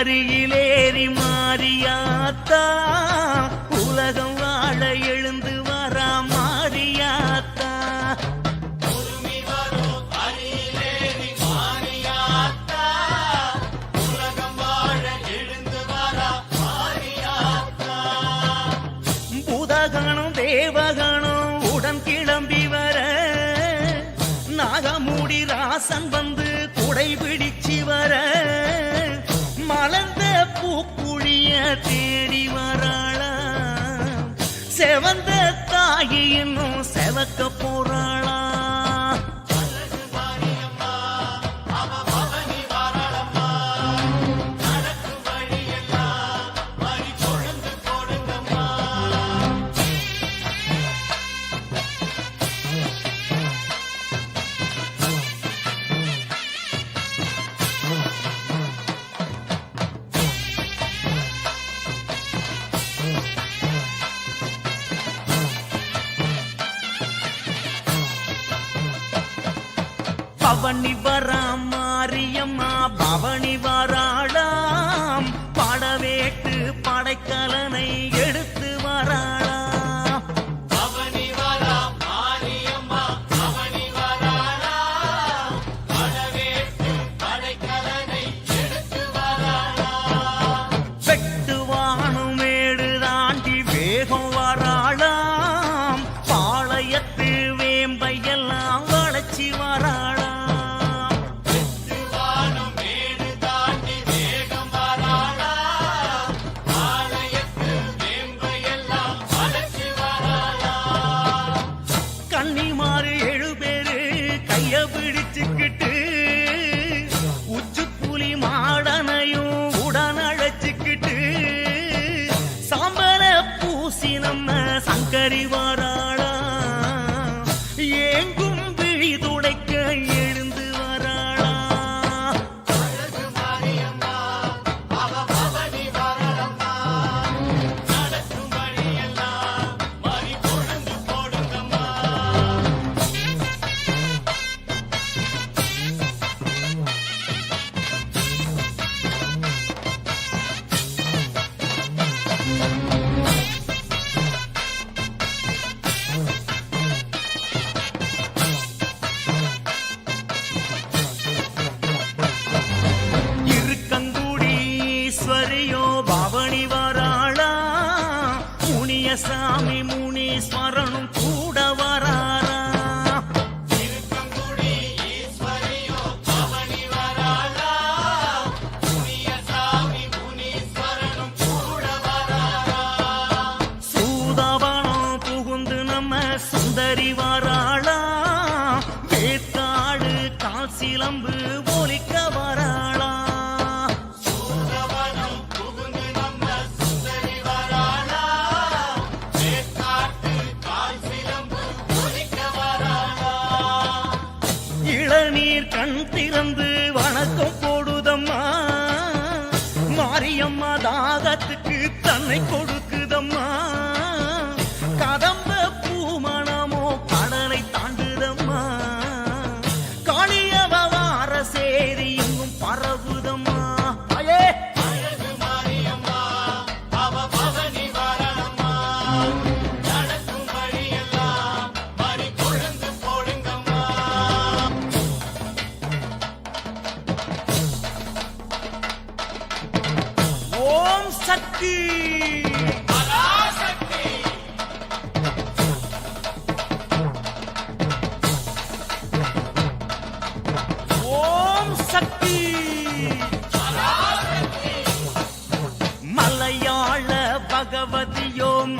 அருகிலேறி மாறியாத்தா உலகம் வாழ எழுந்து வரா மாறியாத்தா பூதகணம் தேவகணம் உடன் கிளம்பி வர. நாகமூடி ராசன் வந்து தேடி வராளா செவந்த தாயி இன்னும் செவக்க போறாளா வரா மாரியம்மா பவனி வராளாம் கூட வராரா? சூதாவனம் புகுந்து நம்ம சுந்தரி வராளா? வேத்தாடு கால் சிலம்பு ஒலிக்க வரா மாரியம்மா தாகத்துக்கு தன்னை கொடு. பராசக்தி ஓம் சக்தி. மலையாள பகவதியோம்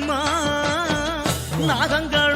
నాగమ్మ నాగంగా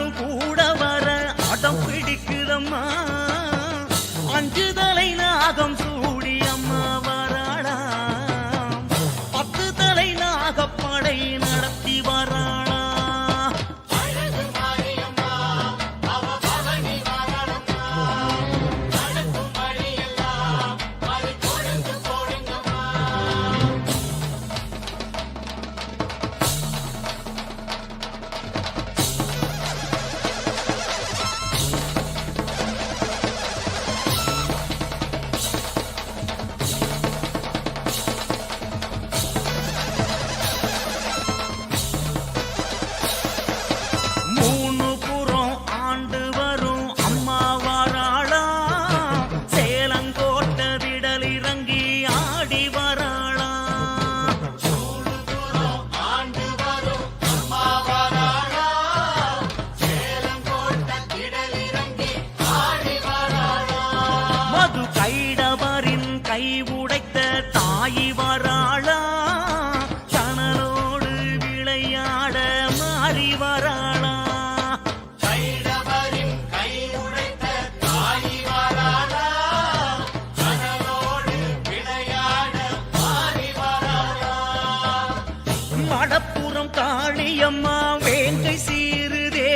தாயி வராளா? கணனோடு விளையாட மாறி வராளா? மடப்புறம் காளியம்மா வேங்கை சீருதே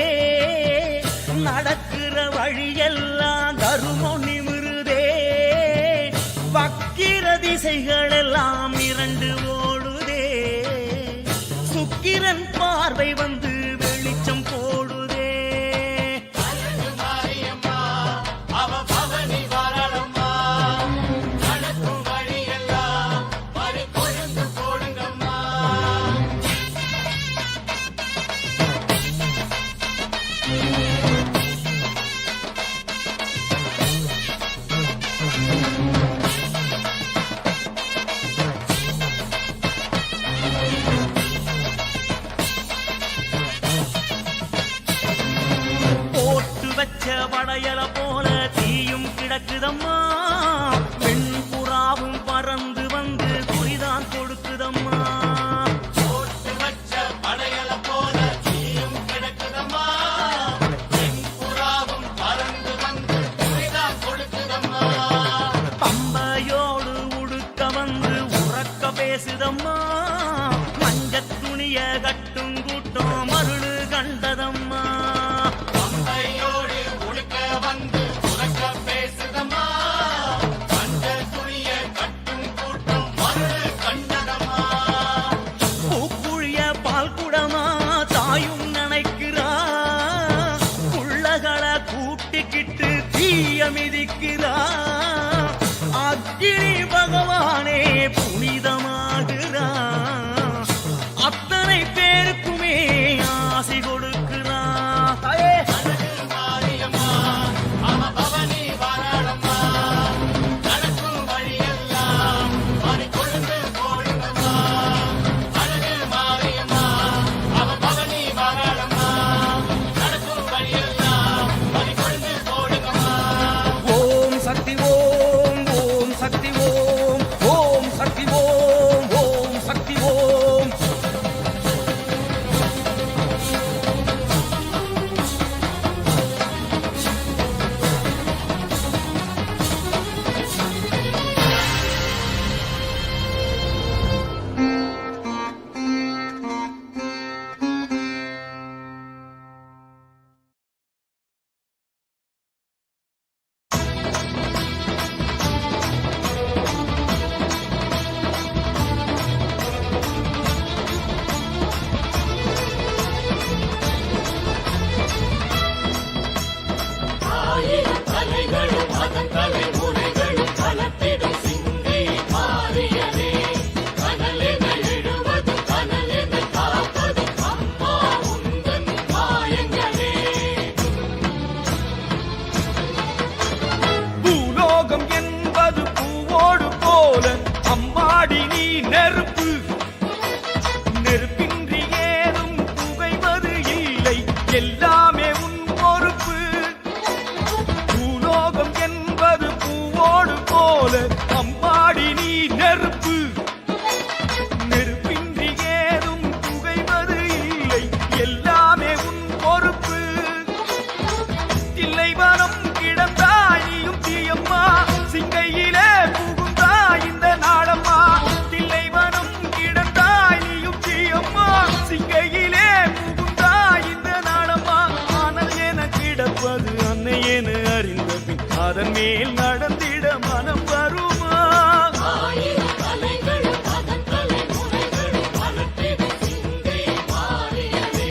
நடக்கிற வழியெல்லாம் ஆசைகளெல்லாம்